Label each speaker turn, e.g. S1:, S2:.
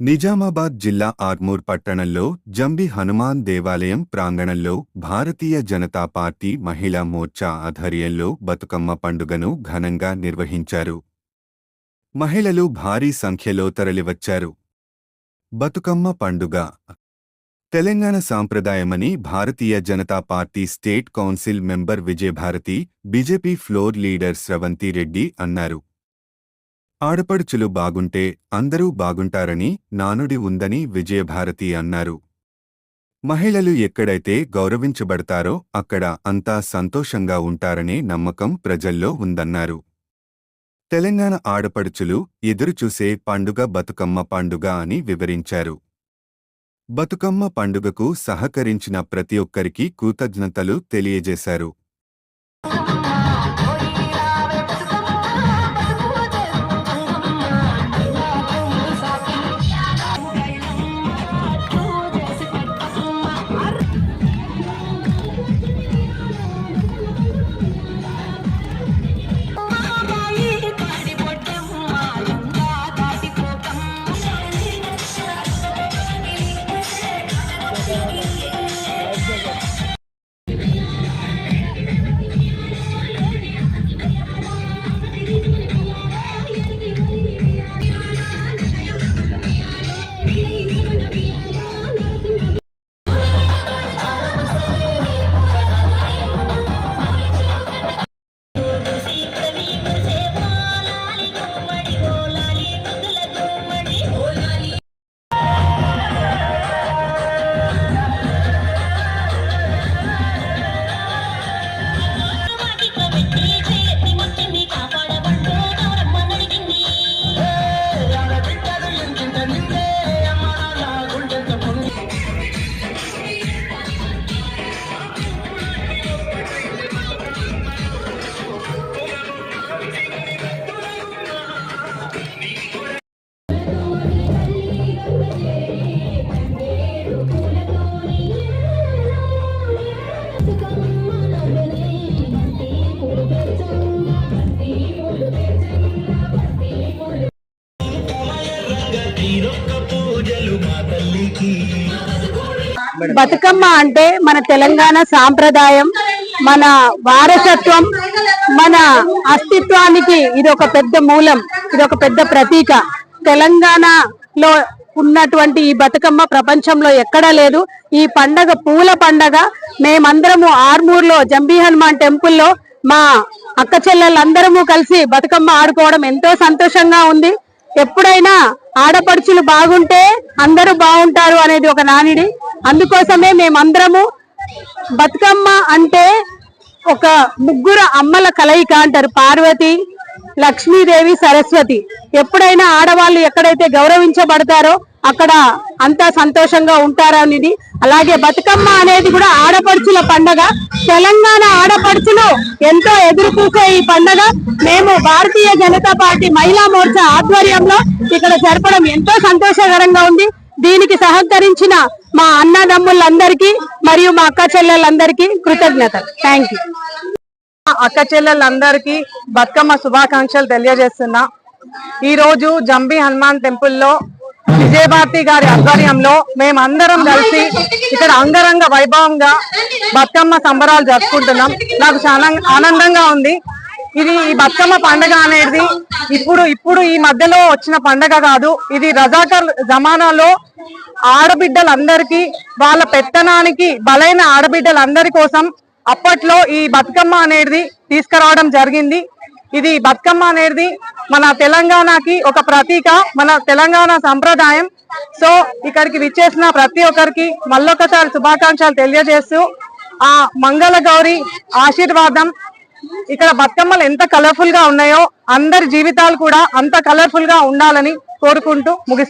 S1: నిజామాబాద్ జిల్లా ఆర్మూర్ పట్టణంలో జంబి హనుమాన్ దేవాలయం ప్రాంగణంలో భారతీయ జనతా పార్టీ మహిళా మోర్చా ఆధ్వర్యంలో బతుకమ్మ పండుగను ఘనంగా నిర్వహించారు. మహిళలు భారీ సంఖ్యలో తరలివచ్చారు. బతుకమ్మ పండుగ Telangana సాంప్రదాయమని Bharatiya Janata party state council member Vijayabharathi BJP floor leader Sravanthi Reddy అన్నారు. ఆడపడుచులు బాగుంటే అందరూ బాగుంటారని నానుడి ఉందని విజయభారతి అన్నారు. మహిళలు ఎక్కడైతే గౌరవించబడతారో అక్కడ అంతా సంతోషంగా ఉంటారనే నమ్మకం ప్రజల్లో ఉందన్నారు. తెలంగాణ ఆడపడుచులు ఎదురుచూసే పండుగ బతుకమ్మ పండుగ అని వివరించారు. బతుకమ్మ పండుగకు సహకరించిన ప్రతి ఒక్కరికి కృతజ్ఞతలు తెలియజేశారు.
S2: బతుకమ్మ అంటే మన తెలంగాణ సాంప్రదాయం మన వారసత్వం మన అస్తిత్వానికి ఇది ఒక పెద్ద మూలం ఇది ఒక పెద్ద ప్రతీక. తెలంగాణలో ఉన్నటువంటి ఈ బతుకమ్మ ప్రపంచంలో ఎక్కడా లేదు. ఈ పండగ పూల పండగ మేమందరము ఆర్మూర్లో జంబీ హనుమాన్ టెంపుల్లో మా అక్క చెల్లెళ్ళందరము కలిసి బతుకమ్మ ఆడుకోవడం ఎంతో సంతోషంగా ఉంది. ఎప్పుడైనా ఆడపడుచులు బాగుంటే అందరూ బాగుంటారు అనేది ఒక నానిడి. అందుకోసమే మేమందరము బతుకమ్మ అంటే ఒక ముగ్గురు అమ్మల కలయిక అంటారు. పార్వతి లక్ష్మీదేవి సరస్వతి. ఎప్పుడైనా ఆడవాళ్ళు ఎక్కడైతే గౌరవించబడతారో అక్కడ అంతా సంతోషంగా ఉంటారనేది అలాగే బతుకమ్మ అనేది కూడా ఆడపడుచుల పండగ. తెలంగాణ ఆడపడుచులు ఎంతో ఎదురు చూసే ఈ పండగ. మేము భారతీయ జనతా పార్టీ మహిళా మోర్చా ఆధ్వర్యంలో ఇక్కడ జరపడం ఎంతో సంతోషకరంగా ఉంది. దీనికి సహకరించిన మా అన్నదమ్ములందరికీ మరియు మా అక్క చెల్లెళ్ళందరికీ కృతజ్ఞతలు. థ్యాంక్ యూ
S3: అక్క చెల్లెళ్ళందరికీ బతుకమ్మ శుభాకాంక్షలు తెలియజేస్తున్నా. ఈరోజు జంబీ జంబి హనుమాన్ టెంపుల్లో విజయభారతి గారి ఆధ్వర్యంలో మేమందరం కలిసి ఇక్కడ అంగరంగ వైభవంగా బతుకమ్మ సంబరాలు జరుపుకుంటున్నాం. నాకు చాలా ఆనందంగా ఉంది. ఇది ఈ బతుకమ్మ పండగ అనేది ఇప్పుడు ఇప్పుడు ఈ మధ్యలో వచ్చిన పండగ కాదు. ఇది రజాకర్ జమానాలో ఆడబిడ్డలందరికీ వాళ్ళ పెత్తనానికి బలైన ఆడబిడ్డలందరి కోసం అప్పట్లో ఈ బతుకమ్మ అనేది తీసుకురావడం జరిగింది. ఇది బతుకమ్మ అనేది మన తెలంగాణకి ఒక ప్రతీక మన తెలంగాణ సంప్రదాయం. సో ఇక్కడికి విచ్చేసిన ప్రతి ఒక్కరికి మళ్ళొకసారి శుభాకాంక్షలు తెలియజేస్తూ ఆ మంగళ గౌరి ఆశీర్వాదం. ఇక్కడ బతుకమ్మలు ఎంత కలర్ఫుల్గా ఉన్నాయో అందరి జీవితాలు కూడా అంత కలర్ఫుల్గా ఉండాలని కోరుకుంటూ ముగిస్తాను